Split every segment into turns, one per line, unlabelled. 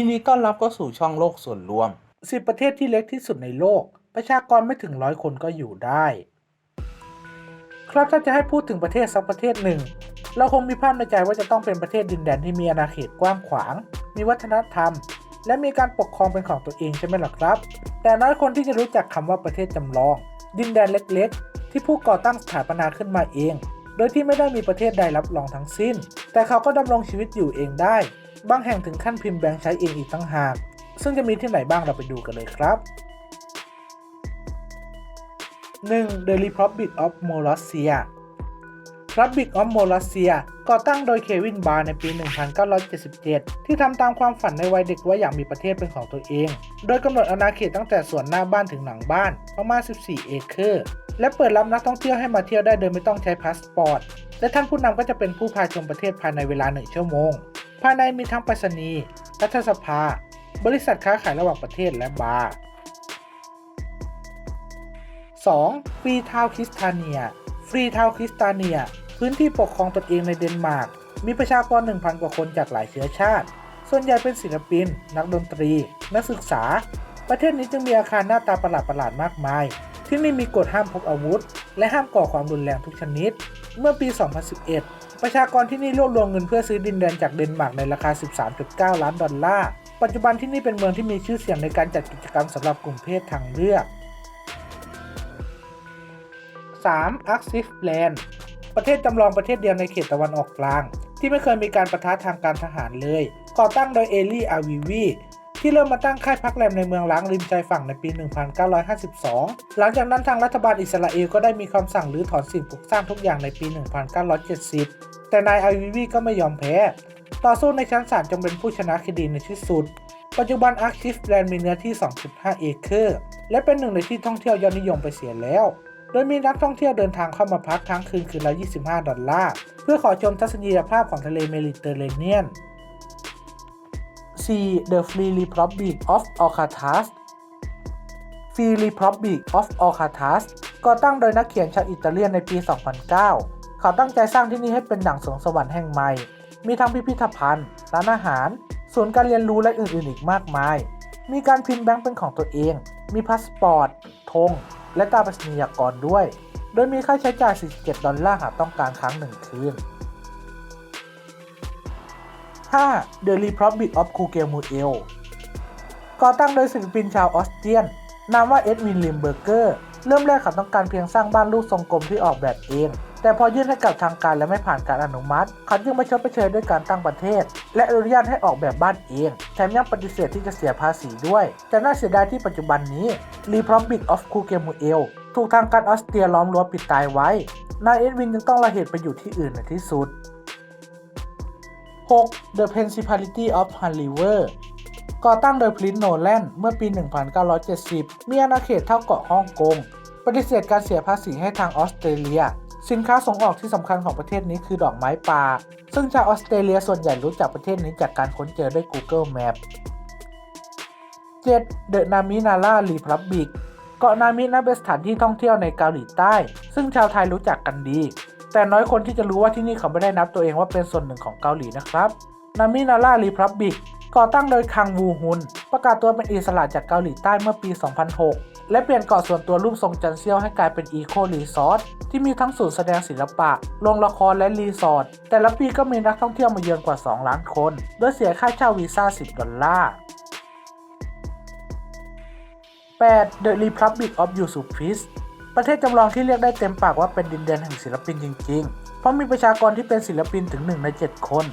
ยินดีต้อนรับเข้าสู่ช่องโลกส่วนรวม 10 ประเทศที่เล็กที่สุดในโลก ประชากรไม่ถึงร้อยคนก็อยู่ได้ ครับถ้าจะให้พูดถึงประเทศสักประเทศหนึ่ง เราคงมีภาพในใจว่าจะต้องเป็นประเทศดินแดนที่มีอาณาเขตกว้างขวาง มีวัฒนธรรม และมีการปกครองเป็นของตัวเองใช่ไหมล่ะครับ แต่น้อยคนที่จะรู้จักคำว่าประเทศจำลอง ดินแดนเล็ก ๆ ที่ผู้ก่อตั้งสถาปนาขึ้นมาเอง โดยที่ไม่ได้มีประเทศใดรับรองทั้งสิ้น แต่เขาก็ดำรงชีวิตอยู่เองได้ บางแห่งถึงขั้นพิมพ์แบงค์ใช้เองอีกตั้งหาก ซึ่งจะมีที่ไหนบ้างเราไปดูกันเลยครับ 1. The Republic of Molossia Republic of Molossia ก่อตั้งโดยเควินบาร์ในปี 1977 ที่ทำตามความฝันในวัยเด็กว่าอยากมีประเทศเป็นของตัวเอง โดยกำหนดอาณาเขตตั้งแต่ส่วนหน้าบ้านถึงหลังบ้าน ประมาณ 14 เอเคอร์ และเปิดรับนักท่องเที่ยวให้มาเที่ยวได้โดยไม่ต้องใช้พาสปอร์ต และท่านผู้นำก็จะเป็นผู้พาชมประเทศภายในเวลา 1 ชั่วโมง ภายในมีทั้งไปรษณีย์รัฐสภา บริษัทค้าขายระหว่างประเทศและบาร์ 2. ฟรีทาวคริสตาเนีย ฟรีทาวคริสตาเนีย พื้นที่ปกครองตนเองในเดนมาร์ก มีประชากร 1,000 กว่าคนจากหลายเชื้อชาติ ส่วนใหญ่เป็นศิลปิน นักดนตรี นักศึกษา ประเทศนี้จึงมีอาคารหน้าตาประหลาดๆมากมาย ที่นี่มีกฎห้ามพกอาวุธ และห้ามก่อความรุนแรงทุกชนิด เมื่อปี 2011 ประชากรที่นี่รวบรวมเงินเพื่อซื้อดินแดนจากเดนมาร์กในราคา 13.9 ล้านดอลลาร์ ปัจจุบันที่นี่เป็นเมืองที่มีชื่อเสียงในการจัดกิจกรรมสำหรับกลุ่มเพศทางเลือก 3. a r c i f Land ประเทศจำลองประเทศเดียวในเขตตะวันออกกลาง ที่ไม่เคยมีการประทะทางการทหารเลย ก่อตั้งโดยเอลี่อาวิวี ที่เริ่มมาตั้งค่ายพักแรมในเมืองล้างริมชายฝั่งในปี 1952 หลังจากนั้นทางรัฐบาลอิสราเอลก็ได้มีคำสั่งรื้อถอนสิ่งปลูกสร้างทุกอย่างในปี 1970 แต่นายอาวิวีก็ไม่ยอมแพ้ ต่อสู้ในชั้นศาลจนเป็นผู้ชนะคดีในที่สุด ปัจจุบันอาร์คิฟแลนด์มีเนื้อที่ 2.5 เอเคอร์ และเป็นหนึ่งในที่ท่องเที่ยวยอดนิยมไปเสียแล้ว โดยมีนักท่องเที่ยวเดินทางเข้ามาพักทั้งคืนคืนละ 25 ดอลลาร์ เพื่อขอชมทัศนียภาพของทะเลเมดิเตอร์เรเนียน The Free Republic of Alcatraz Free Republic of Alcatraz ก่อตั้งโดยนักเขียนชาวอิตาเลียนในปี 2009 เขาตั้งใจสร้างที่นี่ให้เป็นหนังสวงสวรรค์แห่งใหม่ มีทั้งพิพิธภัณฑ์ ร้านอาหาร ศูนย์การเรียนรู้และอื่นๆ อีกมากมาย มีการพิมพ์แบงค์เป็นของตัวเอง มีพาสปอร์ต ธง และตราประชนียากรด้วย โดยมีค่าใช้จ่าย 47 ดอลลาร์หากต้องการครั้งหนึ่งคืน 5. The Republic of k u g e l m u e l ก่อตั้งโดยศิลปินชาวออสเตรียน นามว่าเอ็ดวินลิมเบอร์เกอร์ เริ่มแรกเขาต้องการเพียงสร้างบ้านรูปทรงกลมที่ออกแบบเอง แต่พอยื่นให้กับทางการและไม่ผ่านการอนุมัติ เขาจึงมาชดไปเชยด้วยการตั้งประเทศ และอนุญาตให้ออกแบบบ้านเอง แถมยังปฏิเสธที่จะเสียภาษีด้วย แต่น่าเสียดายที่ปัจจุบันนี้ Republic of k u g e l m u e l ถูกทางการออสเตรียล้อมรั้วปิดตายไว้ นายเอ็ดวินจึงต้องระเหตุไปอยู่ที่อื่นในที่สุด 6. The Principality of Han River ก่อตั้งโดยพลินโนแลนเมื่อปี 1970 มีอาณาเขตเท่าเกาะฮ่องกง ปฏิเสธการเสียภาษีให้ทางออสเตรเลีย สินค้าส่งออกที่สำคัญของประเทศนี้คือดอกไม้ป่า ซึ่งชาวออสเตรเลียส่วนใหญ่รู้จักประเทศนี้จากการค้นเจอด้วย Google Map 7. The Naminala Republic เกาะนามินับเป็นสถานที่ท่องเที่ยวในเกาหลีใต้ ซึ่งชาวไทยรู้จักกันดี แต่น้อยคนที่จะรู้ว่าที่นี่เขาไม่ได้นับตัวเองว่าเป็นส่วนหนึ่งของเกาหลีนะครับนามินาร่ารีพับบิกก่อตั้งโดยคังวูฮุน ประกาศตัวเป็นอิสระจากเกาหลีใต้เมื่อปี 2006 และเปลี่ยนเกาะส่วนตัวรูปทรงจันเซียวให้กลายเป็นอีโครีสอร์ทที่มีทั้งศูนย์แสดงศิลปะ โรงละครและรีสอร์ท แต่ละปีก็มีนักท่องเที่ยวมาเยือนกว่า 2 ล้านคน โดยเสียค่าเช่าวีซ่า 10 ดอลลาร์ 8. The Republic of Yusufis ประเทศจำลองที่เรียกได้เต็มปากว่าเป็นดินแดนแห่งศิลปินจริง ๆ เพราะมีประชากรที่เป็นศิลปินถึง 1 ใน 7 คน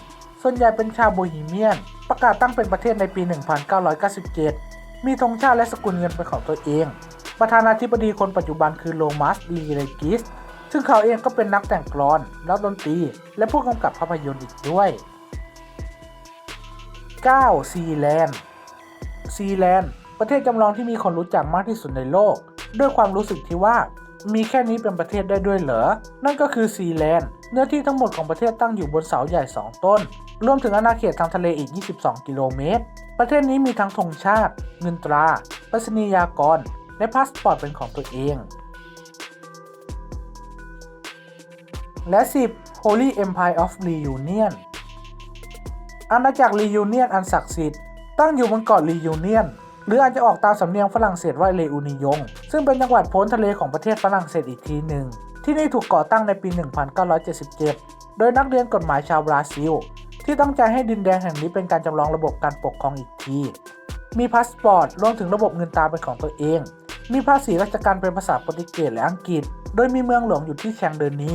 ส่วนใหญ่เป็นชาวโบฮีเมียน ประกาศตั้งเป็นประเทศในปี 1997 มีธงชาติและสกุลเงินเป็นของตัวเอง ประธานาธิบดีคนปัจจุบันคือโลมัสลีเรกิส ซึ่งเขาเองก็เป็นนักแต่งกลอนนักดนตรี และผู้กำกับภาพยนตร์อีกด้วย 9. ซีแลนด์ซีแลนด์ประเทศจำลองที่มีคนรู้จักมากที่สุดในโลก ด้วยความรู้สึกที่ว่ามีแค่นี้เป็นประเทศได้ด้วยเหรอ นั่นก็คือซีแลนด์ เนื้อที่ทั้งหมดของประเทศตั้งอยู่บนเสาใหญ่ 2 ต้น รวมถึงอาณาเขตทางทะเลอีก 22 กิโลเมตร ประเทศนี้มีทั้งธงชาติ เงินตราปรษณียากร และพาสปอร์ตเป็นของตัวเอง และ 10 Holy Empire of Reunion อาณาจักร Reunion อันศักดิ์สิทธิ์ตั้งอยู่บนเกาะลียูเนียน หรืออาจจะออกตามสำเนียงฝรั่งเศสว่าเลอูนิยง ซึ่งเป็นจังหวัดพ้นทะเลของประเทศฝรั่งเศสอีกทีหนึ่ง ที่นี่ถูกก่อตั้งในปี 1977 โดยนักเรียนกฎหมายชาวบราซิล ที่ตั้งใจให้ดินแดนแห่งนี้เป็นการจำลองระบบการปกครองอีกที มีพาสปอร์ตรวมถึงระบบเงินตราเป็นของตัวเอง มีภาษีราชการเป็นภาษาโปรตุเกสและอังกฤษ โดยมีเมืองหลวงอยู่ที่แชงเดอร์นี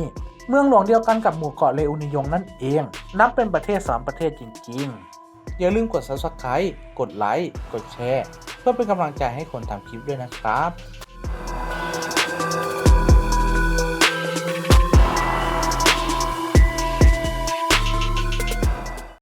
เมืองหลวงเดียวกันกับหมู่เกาะเลอูนิยงนั่นเอง นับเป็นประเทศสามประเทศจริง ๆ อย่าลืมกด subscribe กดไลค์ กดแชร์ เพื่อเป็นกำลังใจให้คนทำคลิปด้วยนะครับ